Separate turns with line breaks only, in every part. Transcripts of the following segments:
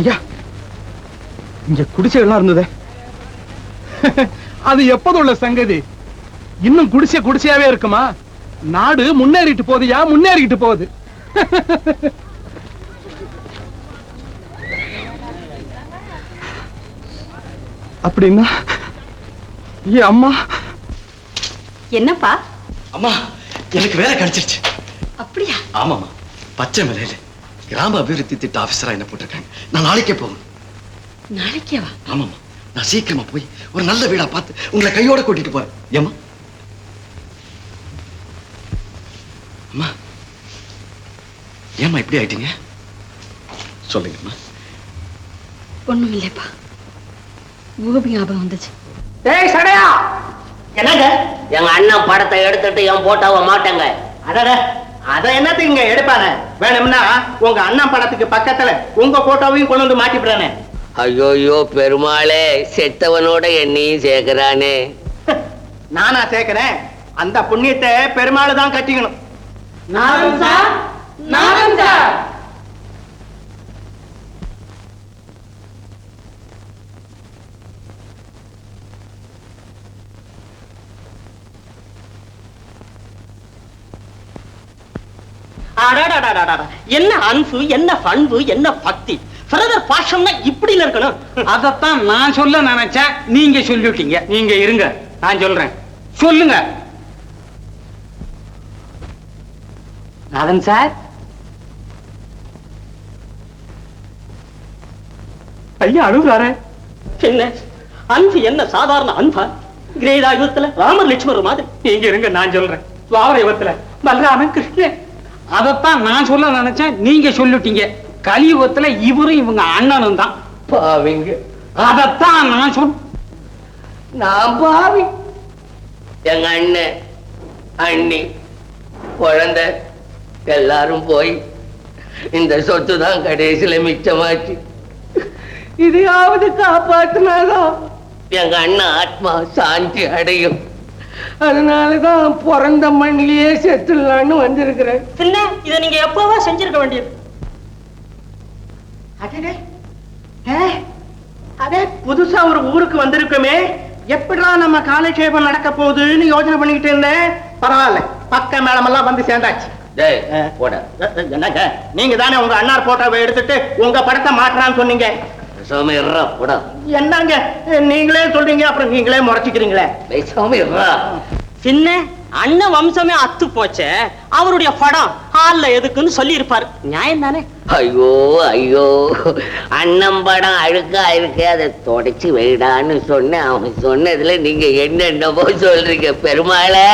ஐயா இங்க குடிசைகள்லாம் இருந்ததே.
அது எப்போது உள்ள சங்கதி. இன்னும் குடிசை குடிசையாவே இருக்குமா? நாடு முன்னேறிட்டு போகுதுயா? முன்னேறிக்கிட்டு போகுது.
அப்படின்னா ஏ அம்மா?
என்னப்பா?
அம்மா எனக்கு வேலை கிடைச்சிருச்சு.
அப்படியா?
ஆமாம்மா. பச்சை மலையில கிராம அபிவிருத்தி திட்ட ஆபீசரா என்ன போட்டிருக்காங்க. நான் நாளைக்கே போகணும்
நாளைக்கேவா?
ஆமாம்மா. நான் சீக்கிரமா போய் ஒரு நல்ல வீடா பார்த்து உங்களை கையோட கூட்டிட்டு போறேன். ஏம்மா? அம்மா. ஏம்மா இப்படி ஆயிட்டீங்க? சொல்லுங்கம்மா.
ஒண்ணும் இல்லைப்பா கோபி ஞாபகம் வந்துச்சு.
ஏய் சடையா! என்னங்க? எங்க அண்ணன் படத்தை எடுத்துட்டு என் போட்டோவை மாட்டேங்க. அடட! அத என்னத்துக்கு இங்க எடுப்பானே வேணும்னா உங்க அண்ணன் படத்துக்கு பக்கத்துல உங்க போட்டோவையும் கொண்டு வந்து மாட்டிவிடுறானே
ஐயோயோ பெருமாளே செத்தவனோட என்னையும் சேர்க்கிறானே.
நானா சேர்க்கிறேன். அந்த புண்ணியத்தை பெருமாள் தான் கட்டிக்கணும்.
அடடடடடட. என்ன அன்பு என்ன பண்பு என்ன பக்தி? பிரதர் பாஷம்னா இப்படி இருக்கணும்.
அதத்தான் நான் சொல்ல நினைச்சேன். நீங்க சொல்லிட்டீங்க. நீங்க இருங்க. நான் சொல்றேன். சொல்லுங்க. நாதன் சார்? ஐயா அழுகுறாரு.
என்ன? அன்பு என்ன சாதாரண அன்பா? கிரேதா யுகத்துல ராமர் லட்சுமர் மாதிரி.
நீங்க இருங்க நான் சொல்றேன். துவாபர யுகத்துல பலராமன் கிருஷ்ணன். அதத்தான் நான் சொல்ல நினைச்சேன். நீங்க சொல்லிட்டீங்க. கலியுகத்துல இவரும் இவங்க அண்ணனும் தான்.
பாவிங்க.
அதத்தான் நான் சொல்
நான் பாவி. எங்க அண்ணன் அண்ணி குழந்தை எல்லாரும் போய் இந்த சொத்து தான் கடைசியில மிச்சமாச்சு. இதையாவது காப்பாத்தினாதான் எங்க அண்ணன் ஆத்மா சாந்தி அடையும். அதனாலதான் பிறந்த மண்ணிலேயே செத்துடலான்னு வந்திருக்கிறேன்.
பின்ன இதை நீங்க எப்பவா செஞ்சிருக்க வேண்டியது?
அடே புதுசா ஒரு ஊருக்கு வந்திருக்குமே. எப்படிடா நம்ம காலட்சேபம் நடக்க போகுதுன்னு யோசனை பண்ணிக்கிட்டு இருந்தேன். பரவாயில்ல பக்க மேளமெல்லாம் வந்து சேர்ந்தாச்சு.
டேய் போட.
என்னங்க? நீங்க தானே உங்க அண்ணார் போட்டோவை எடுத்துட்டு உங்க படத்தை மாட்டுறான்னு சொன்னீங்க.
பேசாம இருறா போடா.
என்னங்க? நீங்களே சொல்றீங்க அப்புறம் நீங்களே முறைச்சிக்கிறீங்களே.
பேசாம இருறா
பின்ன அண்ணன் வம்சமே அத்து போச்சே. அவருடைய படம் ஹால்ல எதுக்குன்னு சொல்லி இருப்பாரு நியாயம் தானே
ஐயோ ஐயோ. அண்ணன் படம் அழுக்கா இருக்கு அதை தொடச்சு வைடான்னு சொன்னேன். அவன் சொன்னதுல நீங்க என்னென்னமோ சொல்றீங்க பெருமாளே.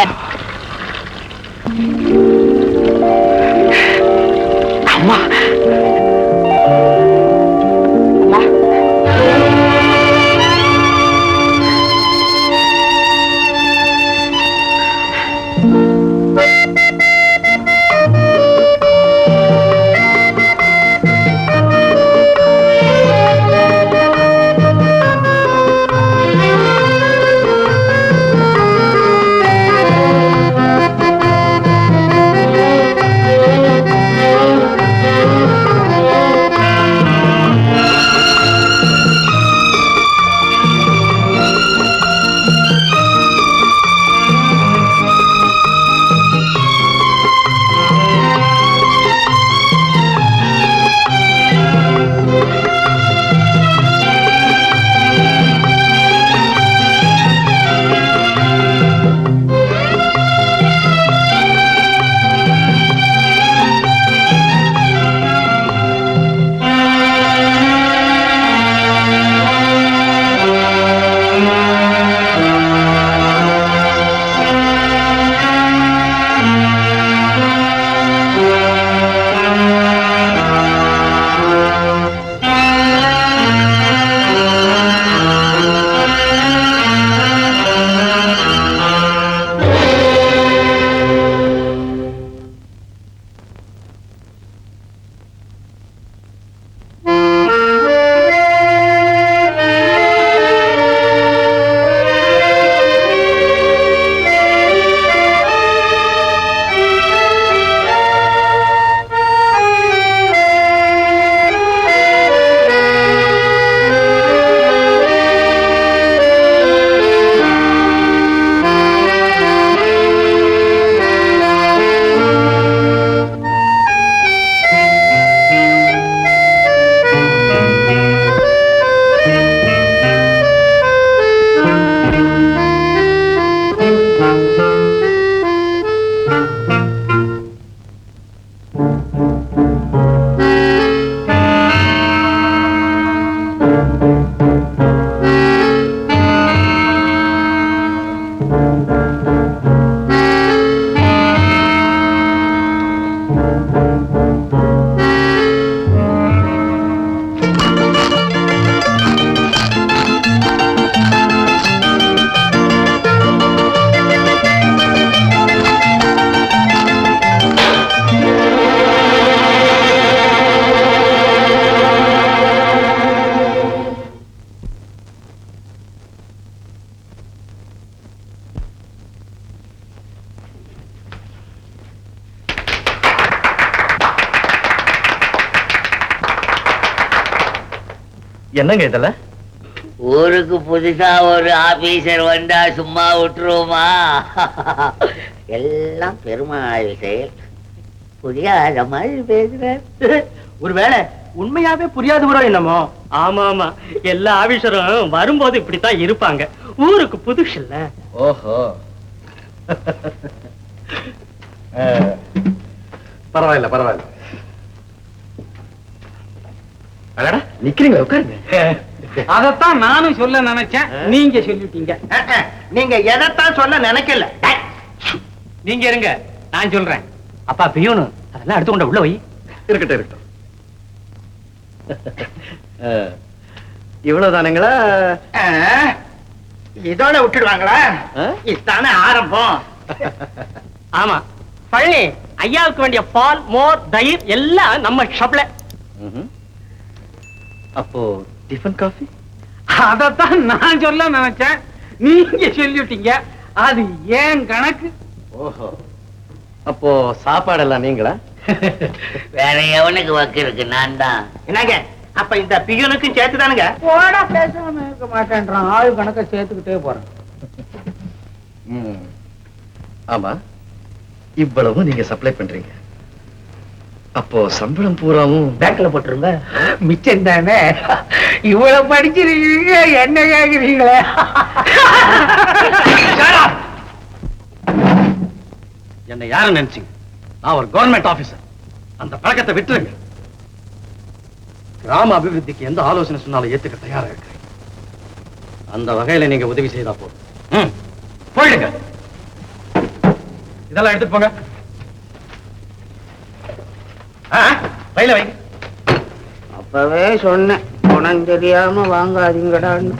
என்னங்க இதெல்லாம்?
ஊருக்கு புதுசா ஒரு ஆபீசர் வந்தா சும்மா விட்டுருவோமா? எல்லாம் பெருமாள் செயல். புரியாத மாதிரி பேசுறேன்
ஒருவேளை உண்மையாவே புரியாதவரோ என்னமோ?
ஆமா ஆமா. எல்லா ஆபீசரும் வரும்போது இப்படித்தான் இருப்பாங்க. ஊருக்கு புதுசு இல்ல.
ஓஹோ. பரவாயில்ல பரவாயில்ல. அடடா நிக்கிறீங்க உட்காருங்க.
அதைத்தான் நானும் சொல்ல நினைச்சேன். நீங்க சொல்லிட்டீங்க.
நீங்க எதைத்தான் சொல்ல நினைக்கல.
நீங்க இருங்க நான் சொல்றேன். அப்பா பியூனு அதெல்லாம் எடுத்து கொண்ட உள்ள வை.
இருக்கட்டும் இருக்கட்டும். இவ்வளவுதானுங்களா
இதோட விட்டுடுவாங்களா? இதுதானே ஆரம்பம்.
ஆமா. பழனி ஐயாவுக்கு வேண்டிய பால் மோர் தயிர் எல்லாம் நம்ம ஷப்ல.
அப்போ டிஃபன் காஃபி
அதைத்தான் நான் சொல்ல நினைச்சேன். நீங்க சொல்லிட்டீங்க. அது ஏன் கணக்கு?
ஓஹோ. அப்போ சாப்பாடெல்லாம் நீங்களா?
வேற எவனுக்கு வக்கு இருக்கு? நான் தான்.
என்னங்க? அப்ப இந்த பியூனுக்கும் சேர்த்துதானுங்க?
போடா பேசாம இருக்க மாட்டேன்றான். ஆள் கணக்க சேர்த்துக்கிட்டே போறேன்.
ம். ஆமா. இவ்வளவும் நீங்க சப்ளை பண்றீங்க. அப்போ சம்பளம் பூராவும்
பேங்க்ல போட்டுருங்க
மிச்சம் தானே? இவ்வளவு படிச்சிருக்கீங்க என்ன கேக்குறீங்களே?
என்ன யாரும் நினைச்சீங்க? நான் ஒரு கவர்மெண்ட் ஆபீசர் அந்த பழக்கத்தை விட்டுருங்க. கிராம அபிவிருத்திக்கு எந்த ஆலோசனை சொன்னாலும் ஏத்துக்க தயாரா இருக்கிறேன். அந்த வகையில நீங்க உதவி செய்தா போதும். போயிடுங்க. இதெல்லாம் எடுத்துட்டு போங்க. ரயில வைங்க
அப்பவே சொன்னேன் குணம் தெரியாம வாங்காதீங்கடான்னு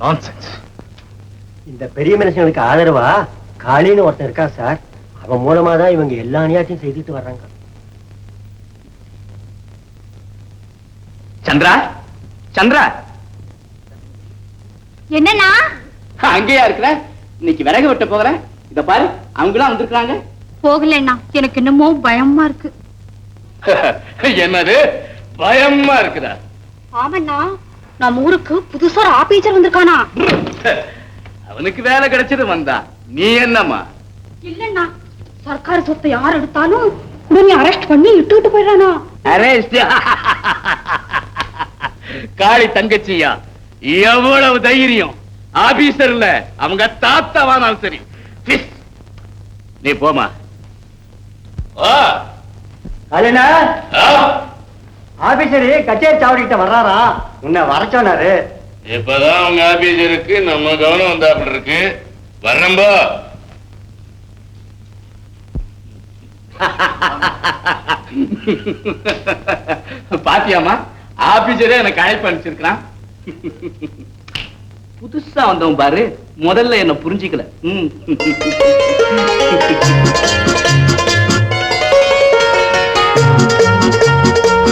நான்சென்ஸ்
இந்த பெரிய மனுஷங்களுக்கு ஆதரவா? காளின்னு ஒருத்தன் இருக்கா சார்? அவன் மூலமா தான் இவங்க எல்லா அநியாயத்தையும் செய்துட்டு வர்றாங்க.
சந்திரா? சந்திரா?
என்னன்னா
அங்கேயா இருக்கிற? இன்னைக்கு விறகு வெட்ட போகிறேன் இத பாரு அவங்களும் வந்திருக்காங்க
போகலண்ணா. எனக்கு என்னமோ பயமா இருக்கு.
என்னது? பயமா இருக்குதா?
ஆமண்ணா. நம்ம ஊருக்கு புதுசா ஒரு ஆபீசர் வந்திருக்கானா?
அவனுக்கு வேலை கிடைச்சது வந்தான் நீ என்னம்மா?
இல்லண்ணா. சர்க்கார் சொத்தை யார் எடுத்தாலும் உடனே அரெஸ்ட் பண்ணி இட்டுட்டு போயிடறானா.
காளி தங்கச்சியா எவ்வளவு தைரியம். ஆபீசர்ல அவங்க தாத்தாவானாலும் சரி. நீ போமா ஆ.
ஆபீசரு கச்சேரி சாவடிக்கிட்ட வர்றாரா? உன்னை வர சொன்னாரு.
இப்பதான் உங்க ஆபீசருக்கு நம்ம கவனம் வந்தாப்புல இருக்கு. வர்றம்போ
பாத்தியாமா ஆபீசரே எனக்கு அழைப்பு அனுப்பிச்சிருக்கான் புதுசா வந்தவன் பாரு முதல்ல என்ன புரிஞ்சுக்கல.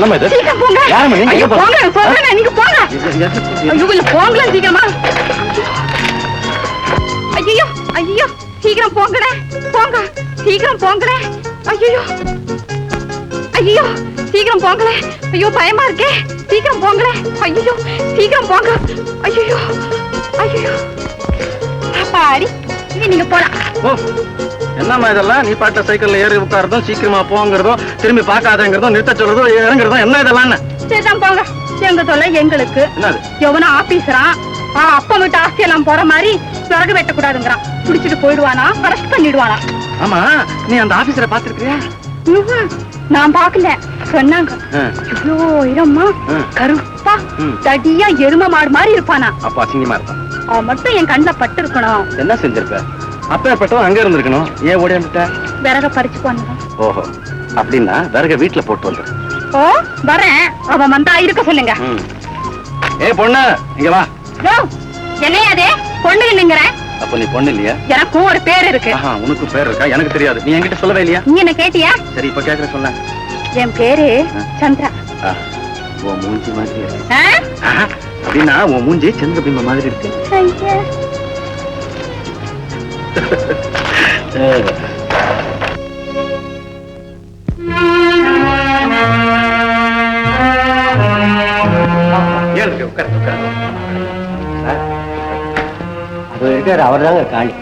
போங்க
என்னம்மா இது?
சீக்கிரம் போங்க.
யாரும்மா நீங்க?
ஐயோ போங்க போங்க நீங்க போங்க. ஐயோ கொஞ்சம் போங்களா சீக்கிரமா. ஐயோ ஐயோ சீக்கிரம் போங்கடே. போங்க சீக்கிரம் போங்கடே. ஐயோ ஐயோ சீக்கிரம் போங்களே. ஐயோ பயமா இருக்கே. சீக்கிரம் போங்களே. ஐயோ சீக்கிரம் போங்க. ஐயோ ஐயோ பாடி நீங்க போலாம்.
என்னம்மா இதெல்லாம்? நீ பாட்ட சைக்கிள்ல ஏறி உட்கார்றதும் சீக்கிரமா போங்கிறதும் திரும்பி பார்க்காதங்கிறதும் நிறுத்த சொல்றதும் இறங்குறதும் என்ன இதெல்லாம்
சரிதான் போங்க. எங்க தொல்லை எங்களுக்கு. எவனோ ஆபீசரா அப்பா விட்டு ஆஸ்தியெல்லாம் போற மாதிரி விறகு வெட்டக்கூடாதுங்கிறான் குடிச்சிட்டு போயிடுவானா? அரெஸ்ட் பண்ணிடுவானா?
ஆமா நீ அந்த ஆபீசரை பாத்துருக்கியா.
நான் பாக்கல சொன்னாங்க. இவ்வளோ
ஆ.
கருப்பா. தடியா எரும மாடு மாதிரி இருப்பானா?
அப்ப அசிங்கமா இருப்பான்
அவன் மட்டும் என் கண்ணுல பட்டு இருக்கணும்
என்ன செஞ்சிருப்ப அப்பேற்பட்டவன் அங்க இருந்திருக்கணும். ஏன் ஓடியாந்துட்ட
விறக பறிச்சு போனதான்
ஓஹோ அப்படின்னா விறக வீட்டுல போட்டு வந்துரு.
ஓ வரேன். அவன் வந்தா இருக்க சொல்லுங்க.
ஏ பொண்ணு இங்க வா.
என்னையாதே பொண்ணு இல்லைங்கிறேன்
அப்ப நீ பொண்ணு இல்லையா?
எனக்கும் ஒரு பேர் இருக்கு.
உனக்கு பேர் இருக்கா? எனக்கு தெரியாது. நீ என்கிட்ட சொல்லவே இல்லையா?
நீ என்ன கேட்டியா?
சரி இப்ப கேக்குற சொல்ல.
என் பேரு சந்திரா.
உன் மூஞ்சி மாதிரி அப்படின்னா உன் மூஞ்சி சந்திரபிம்ப மாதிரி இருக்கு.
ஐயா.
இருக்காரு அவர் தாங்க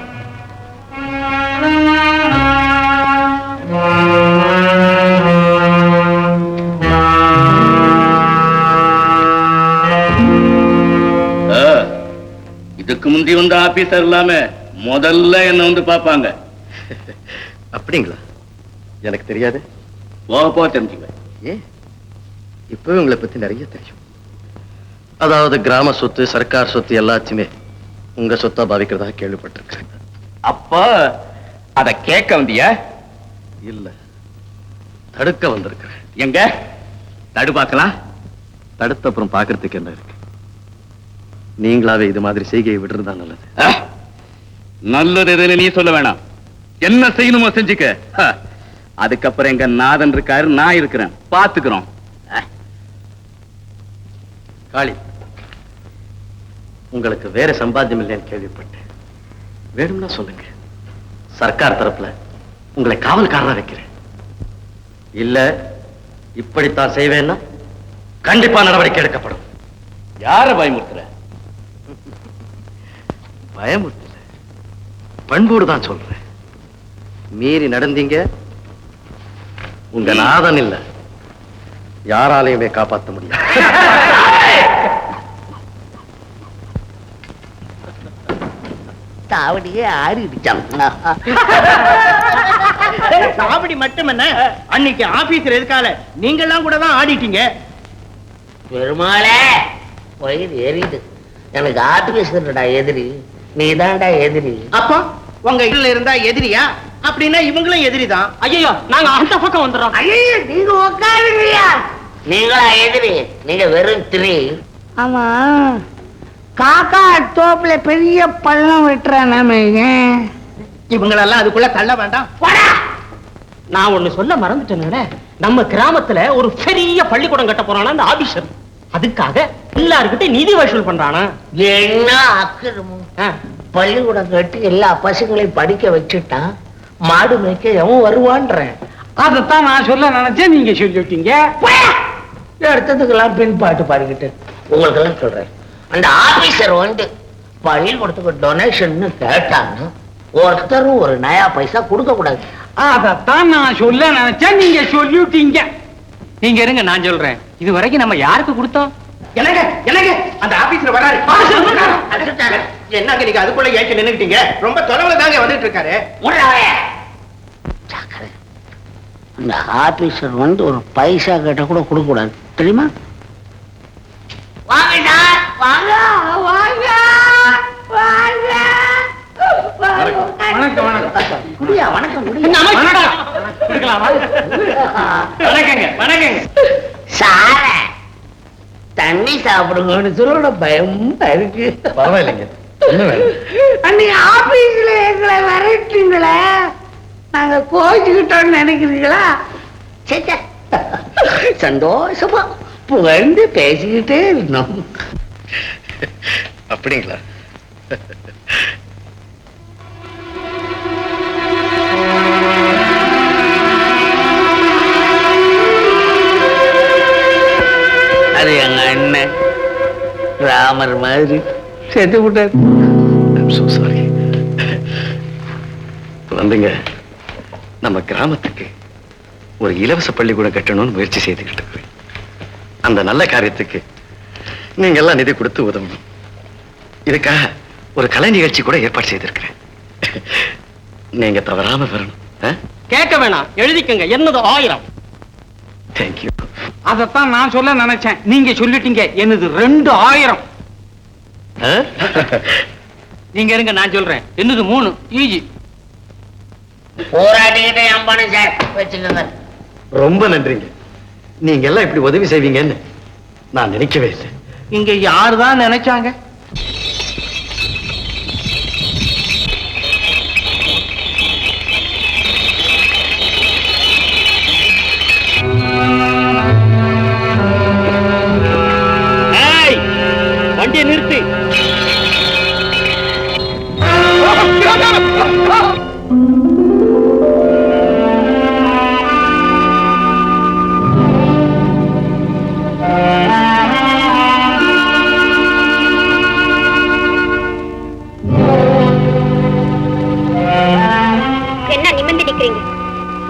இதுக்கு முந்தி வந்த ஆபீசர் இல்லாம முதல்ல என்ன வந்து பாப்பாங்க
அப்படிங்களா? எனக்கு தெரியாது.
போக தெரிஞ்சுக்குவேன்.
ஏ? இப்பவே உங்களை பத்தி நிறைய தெரியும். அதாவது கிராம சொத்து சர்க்கார் சொத்து எல்லாத்தையுமே உங்க சொத்தா பாவிக்கிறதா கேள்விப்பட்டிருக்கேன்
அப்ப அத கேட்க வந்தியா?
இல்ல. தடுக்க வந்திருக்கிறேன்.
எங்க? தடு பார்க்கலாம்.
தடுத்த அப்புறம் பாக்குறதுக்கு என்ன இருக்கு? நீங்களாவே இது மாதிரி செய்கையை விடுறதா நல்லது.
நல்லது எதுன்னு நீ சொல்ல வேணாம். என்ன செய்யணுமோ செஞ்சுக்க. அதுக்கப்புறம் எங்க நாதன் இருக்காரு நான் இருக்கிறேன். பாத்துக்கிறோம்.
காளி உங்களுக்கு வேற சம்பாத்தியம் இல்லைன்னு கேள்விப்பட்டேன். வேணும்னா சொல்லுங்க. சர்க்கார் தரப்புல உங்களை காவல்காரரா வைக்கிறேன். இல்ல இப்படித்தான் செய்வேன்னா கண்டிப்பா நடவடிக்கை எடுக்கப்படும்.
யார பயமுறுத்துற?
பயமுறுத்தல பண்போடு தான் சொல்றேன். மீறி நடந்தீங்க உங்க நாதன் இல்ல. யாராலையுமே காப்பாற்ற முடியாது
தாவடியே ஆறிடுச்சான்.
காமெடி மட்டும் என்ன அன்னைக்கு ஆபீசர் எதுக்கால நீங்கெல்லாம் கூட தான் ஆடிட்டீங்க.
பெருமாளே வயிறு எரியுது எனக்கு ஆபீசர்டா எதிரி. நீதான்டா எதிரி.
அப்போ உங்க இதுல இருந்தா எதிரியா? அப்படின்னா இவங்களும் எதிரி தான்
ஐயோ நாங்க அந்த பக்கம் வந்துடுறோம்.
ஐயோ நீங்க உட்காருங்கய்யா நீங்களா எதிரி? நீங்க வெறும் திரி.
ஆமா. காக்கா தோப்புல பெரிய பள்ளம் வெட்டுறானே
இவங்களெல்லாம் அதுக்குள்ள தள்ள வேண்டாம்.
நான் ஒண்ணு சொல்ல மறந்துட்டேனே நம்ம கிராமத்துல ஒரு பெரிய பள்ளிக்கூடம் கட்ட போறானா அந்த ஆபீசர்? அதுக்காக எல்லாருக்கிட்டையும் நிதி வசூல் பண்றானா?
என்ன அக்கிரமம் பள்ளிக்கூடம் கட்டி எல்லா பசங்களையும் படிக்க வச்சுட்டான். மாடு மேய்க்க எவன் வருவான்றேன்.
அதைத்தான் நான் சொல்ல நினைச்சேன். நீங்க சொல்லிவிட்டீங்க
எடுத்ததுக்கெல்லாம் பின்பாட்டு பாருக்கிட்டு உங்களுக்கு எல்லாம் சொல்றேன். அந்த ஆபீசர் வந்து பள்ளிக்கூடத்துக்கு டொனேஷன் கேட்டான்னு ஒருத்தரும் ஒரு நயா பைசா கொடுக்க கூடாது
அதைத்தான் நான் சொல்ல நினைச்சேன். நீங்க சொல்லிவிட்டீங்க
நீங்க இருங்க நான் சொல்றேன். இது வரைக்கும் நம்ம யாருக்கு கொடுத்தோம்?
என்னங்க என்னங்க? அந்த ஆபீசர் வராரு. என்னங்க நீங்க அதுக்குள்ள ஏற்றி நின்னுக்கிட்டீங்க? ரொம்ப தொலைவுல தாங்க வந்துட்டு இருக்காரு.
அந்த ஆபீசர் வந்து ஒரு பைசா கேட்ட கூட கொடுக்க கூடாது தெரியுமா வாங்க வாங்க வாங்க.
வணக்கம். வணக்கம்
குடியா வணக்கம்
வணக்கங்க வணக்கங்க.
சார தண்ணி சாப்பிடுங்கன்னு சொல்லோட பயமா இருக்கு.
பரவாயில்லைங்க.
அன்னைக்கு ஆபீஸ்ல எங்களை விரட்டிங்களே நாங்க கோச்சுக்கிட்டோம்னு நினைக்கிறீங்களா.
சந்தோஷமா புகழ்ந்து பேசிக்கிட்டே இருந்தோம்.
அப்படிங்களா?
ராமர் மாதிரி. செத்து விட்டார்.
வந்துங்க. நம்ம கிராமத்துக்கு ஒரு இலவச பள்ளிக்கூடம் கட்டணும்னு முயற்சி இருக்கிறேன் அந்த நல்ல காரியத்துக்கு நீங்க எல்லாம் நிதி கொடுத்து உதவணும். இதுக்காக ஒரு கலை நிகழ்ச்சி கூட ஏற்பாடு செய்திருக்கிறேன். நீங்க தவறாம வரணும்.
கேட்க வேணாம். எழுதிக்கங்க. என்னது ஆயிரம்?
தேங்க்யூ
அதைத்தான் நான் சொல்ல நினைச்சேன். நீங்க சொல்லிட்டீங்க. என்னது ரெண்டு ஆயிரம்.
நீங்க இருங்க நான் சொல்றேன். என்னது மூணு? ஈஜி.
சார். வச்சுக்கோங்க.
ரொம்ப நன்றிங்க.
நீங்க எல்லாம் இப்படி உதவி செய்வீங்கன்னு நான் நினைக்கவே இல்லை.
இங்க யாருதான் நினைச்சாங்க?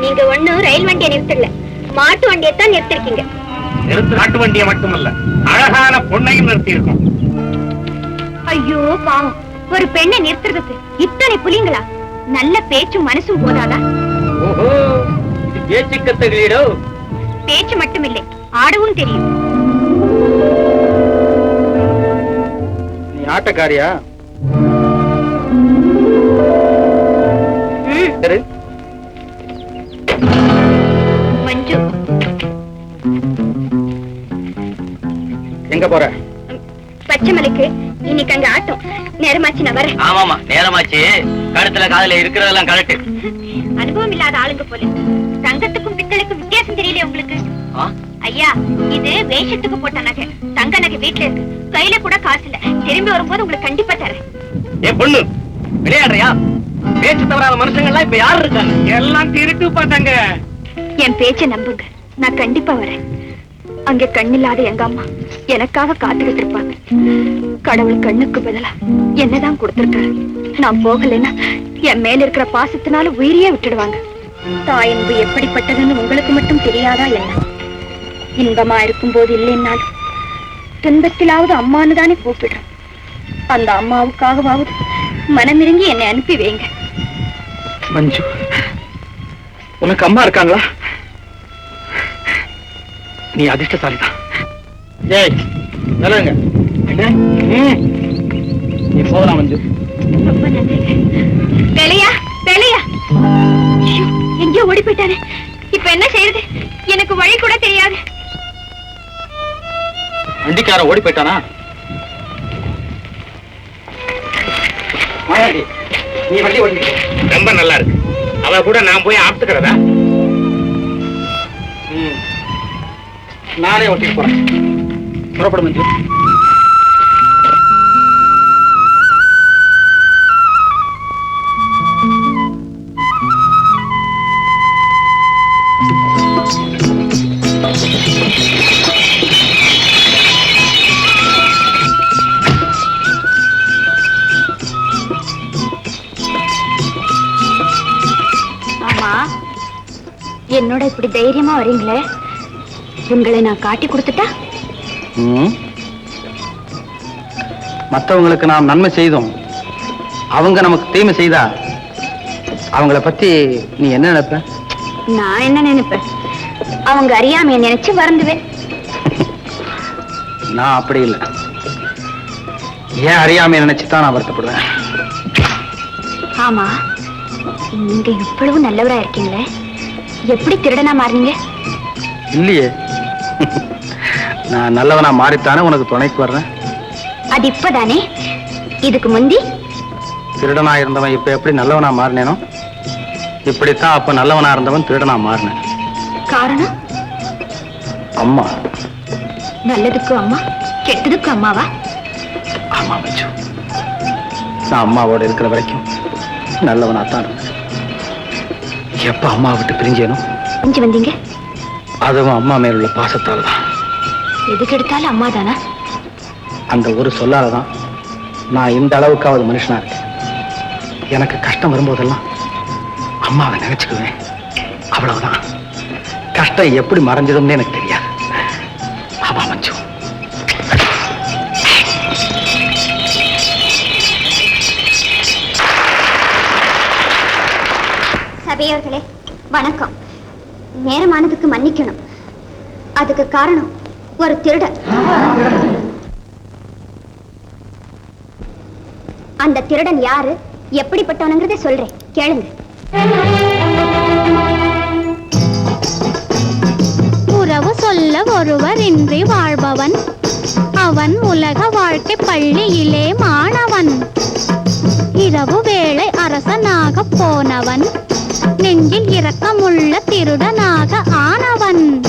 நீங்க ஒண்ணும் ரயில் வண்டியை நிறுத்தல. மாட்டு வண்டியை தான் நிறுத்திருக்கீங்க.
நிறுத்து நாட்டு வண்டியை மட்டுமல்ல அழகான பொண்ணையும் நிறுத்தி இருக்கோம்
ஐயோ பாவம். ஒரு பெண்ணை நிறுத்துறதுக்கு இத்தனை புலிங்களா? நல்ல பேச்சும் மனசும் போதாதா?
ஓஹோ இது பேச்சு கத்தகளீடோ
பேச்சு மட்டுமில்லை ஆடவும் தெரியும்.
நீ ஆட்டக்காரியா? சரி.
மஞ்சு
எங்க போற?
பச்சைமலைக்கு இன்னைக்கு அங்க ஆட்டம் நேரமாச்சு நான் வரேன்.
ஆமாமா நேரமாச்சு. கழுத்துல காதுல இருக்கிறதெல்லாம் கரெக்ட்
அனுபவம் இல்லாத ஆளுங்க போல. தங்கத்துக்கும் பித்தளைக்கும் வித்தியாசம் தெரியல உங்களுக்கு. ஐயா இது வேஷத்துக்கு போட்ட நகை. தங்க நகை வீட்டுல இருக்கு. கையில கூட காசு இல்ல. திரும்பி வரும்போது உங்களுக்கு கண்டிப்பா தரேன்.
ஏன் பொண்ணு விளையாடுறியா? பேச்சு தவறாத மனுஷங்க எல்லாம் இப்ப யாரு இருக்காங்க?
எல்லாம் திருட்டு பார்த்தாங்க
என் பேச்ச நம்புங்க. நான் கண்டிப்பா வரேன். அங்க கண்ணில்லாத எங்க அம்மா எனக்காக காத்துக்கிட்டு இருப்பாங்க கடவுள் கண்ணுக்கு பதிலா என்னதான் கொடுத்திருக்காரு. நான் போகலைன்னா என் மேல இருக்கிற பாசத்தினால உயிரையே விட்டுடுவாங்க. தாய் எப்படிப்பட்டதுன்னு உங்களுக்கு மட்டும் தெரியாதா என்ன? இன்பமா இருக்கும் போது இல்லைன்னாலும் துன்பத்திலாவது அம்மானு தானே கூப்பிடுறோம். அந்த அம்மாவுக்காகவாவது மனமிறங்கி என்னை அனுப்பி வைங்க.
மஞ்சு உனக்கு அம்மா இருக்காங்களா? நீ அதிர்ஷ்டசாலிதான் ஏய் நல்லங்க. நீ போகலாம் மஞ்சு.
ரொம்ப நன்றிங்க வேலையா வேலையா ஐயோ, எங்கேயோ ஓடி போயிட்டானே இப்ப என்ன செய்யறது? எனக்கு வழி கூட தெரியாது.
வண்டிக்காரன் ஓடி போயிட்டானா நீ வண்டி ஓடி
ரொம்ப நல்லா இருக்கு. அவ கூட நான் போய் ஆப்துக்கிறதா
நானே ஓட்டிட்டு போறேன். புறப்படும் மஞ்சு.
என்னோட இப்படி தைரியமா வரீங்களே? உங்களை நான் காட்டி கொடுத்துட்டா?
மற்றவங்களுக்கு நாம் நன்மை செய்தோம். அவங்க நமக்கு தீமை செய்தா? அவங்கள பத்தி நீ என்ன நினைப்ப?
நான் என்ன நினைப்பேன்? அவங்க அறியாமைய நினைச்சு வருந்துவேன்.
நான் அப்படி இல்லை. ஏன் அறியாமை நினைச்சுதான் நான் வருத்தப்படுவேன்?
ஆமா நீங்க இவ்வளவு நல்லவரா இருக்கீங்களே. எப்படி திருடனா மாறினீங்க?
இல்லையே. நான் நல்லவனா மாறித்தானே உனக்கு துணைக்கு வர்றேன்?
அது இப்பதானே? இதுக்கு முந்தி?
திருடனா இருந்தவன் இப்ப எப்படி நல்லவனா மாறினேனோ இப்படித்தான் அப்ப நல்லவனா இருந்தவன் திருடனா மாறினேன்.
காரணம்?
அம்மா.
நல்லதுக்கு அம்மா கெட்டதுக்கு அம்மாவா?
ஆமா மச்சு. நான் அம்மாவோட இருக்கிற வரைக்கும் நல்லவனா தான் இருந்தேன். எப்ப அம்மா விட்டு பிரிஞ்சேனோ?
இங்க வந்தீங்க?
அதுவும் அம்மா மேல உள்ள பாசத்தால தான்
எதுக்கு எடுத்தாலும் அம்மா தானா
அந்த ஒரு சொல்லால தான் நான் இந்த அளவுக்காவது மனுஷனா இருக்கேன். எனக்கு கஷ்டம் வரும்போதெல்லாம் அம்மாவை நினைச்சுக்குவேன். அவ்வளவுதான். கஷ்டம் எப்படி மறைஞ்சதுன்னு எனக்கு தெரியாது. ஆமா மஞ்சு.
சபையோர்களே வணக்கம். நேரமானதுக்கு மன்னிக்கணும். அதுக்கு காரணம் ஒரு திருடன். அந்த திருடன் யாரு? எப்படிப்பட்டவனுங்கிறத சொல்றேன். கேளுங்க. உறவு சொல்ல
ஒருவர் இன்றி வாழ்பவன். அவன் உலக வாழ்க்கை பள்ளியிலே மாணவன். இரவு வேளை அரசனாக போனவன். நெஞ்சில் இரக்கமுள்ள திருடனாக ஆனவன்.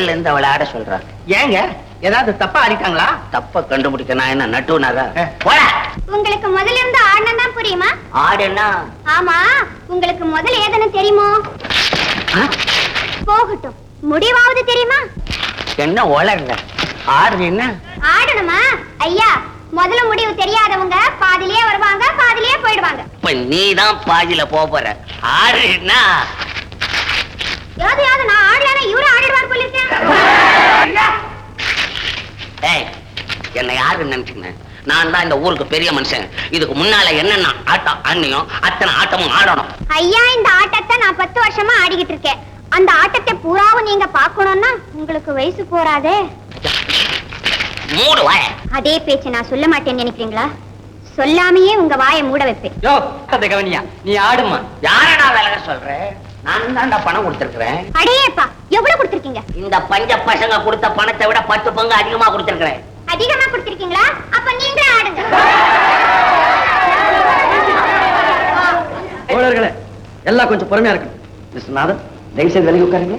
முதல்ல இருந்து அவளை ஆட சொல்றான்
ஏங்க ஏதாவது தப்பா ஆடிட்டாங்களா?
தப்ப கண்டுபிடிக்க நான் என்ன நட்டுனாரா. போடா!
உங்களுக்கு முதல்ல இருந்து ஆடினா தான் புரியுமா?
ஆடுனா
ஆமா உங்களுக்கு முதல்ல ஏதுன்னு தெரியுமோ? போகட்டும். முடிவாவது தெரியுமா?
என்ன உளர்ற ஆடு என்ன?
ஆடணுமா? ஐயா முதல்ல முடிவு தெரியாதவங்க பாதிலேயே வருவாங்க பாதிலேயே போயிடுவாங்க.
இப்ப நீ தான் பாதியில போற. ஆடுனா
யாது யாது நான் ஆடலனா இவரு
என்ன யாரு நினைச்சுக்கினேன் நான் தான் இந்த ஊருக்கு பெரிய மனுஷன். இதுக்கு முன்னால என்னென்ன ஆட்டம் ஆடணும் அத்தனை ஆட்டமும் ஆடணும்.
ஐயா இந்த ஆட்டத்தை நான் பத்து வருஷமா ஆடிக்கிட்டு இருக்கேன். அந்த ஆட்டத்தை பூராவும் நீங்க பார்க்கணும்னா உங்களுக்கு வயசு போறாதே.
மூடு வாய.
அதே பேச்சு நான் சொல்ல மாட்டேன்னு நினைக்கிறீங்களா? சொல்லாமையே உங்க வாயை மூட வைப்பேன்.
யோ கவனியா? நீ ஆடுமா?
யாரடா விலக சொல்ற? நான் தான்டா பணம் கொடுத்திருக்கிறேன்.
அடேப்பா எவ்வளவு கொடுத்திருக்கீங்க?
இந்த பஞ்ச பசங்க கொடுத்த பணத்தை விட பத்து பங்கு அதிகமா கொடுத்திருக்கிறேன்.
அதிகமா கொடுத்திருக்கீங்களா? அப்ப நீங்களே ஆடுங்க.
தோழர்களே எல்லாம் கொஞ்சம் பொறுமையா இருக்கணும்.
மிஸ்டர் நாதன் தயவு செய்து விலகி உட்காருங்க.